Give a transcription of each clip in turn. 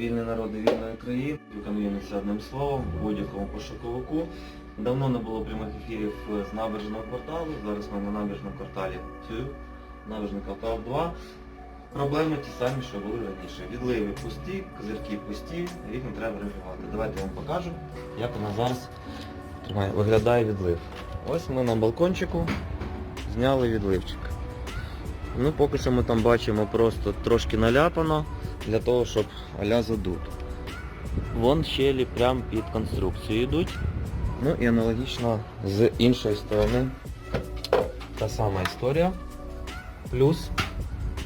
вільний народ вільної країни. Виконуємося одним словом будь-якому пошуковику. Давно не було прямих ефірів з набережного кварталу. Зараз ми на набережному кварталі 2, набережний квартал 2. Проблеми ті самі, що були раніше. Відливи пусті, козирки пусті, їх не треба регулювати. Давайте я вам покажу, як вона зараз тримає, виглядає відлив. Ось ми на балкончику зняли відливчик. Ну, поки що ми там бачимо просто трошки наляпано для того, щоб аля задут. Вон щелі прямо під конструкцію йдуть. Ну і аналогічно з іншої сторони та сама історія. Плюс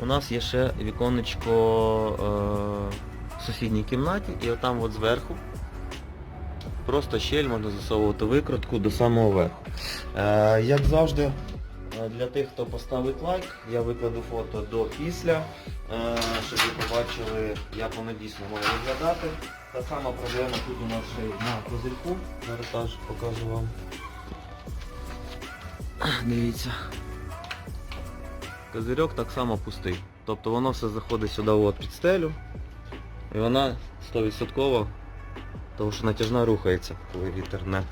у нас є ще віконечко е, в сусідній кімнаті і отам от зверху просто щель можна засовувати викрутку до самого верху. Е, як завжди, для тих, хто поставить лайк, я викладу фото до після, е, щоб ви побачили, як воно дійсно має виглядати. Та сама проблема тут у нас ще й на козирку. Зараз теж покажу вам. Дивіться. Козирьок так само пустий. Тобто воно все заходить сюди от під стелю. І вона 100%, тому що натяжна рухається, коли вітер не.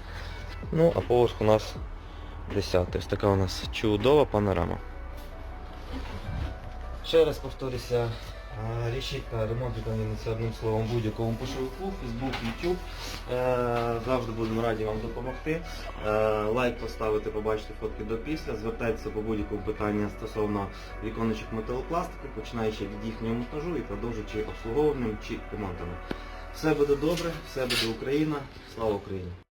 Ну, а поверх у нас 10. Ось така у нас чудова панорама. Ще раз повторюся, е, рішітка ремонт виконується одним словом будь-якому пошуку, Facebook, YouTube. Е, Завжди будемо раді вам допомогти. Е, Лайк поставити, побачити фотки до після. Звертайтеся по будь-якому питанню стосовно віконечок металопластику, починаючи від їхнього монтажу і продовжуючи обслуговуванням чи ремонтами. Все буде добре, все буде Україна. Слава Україні!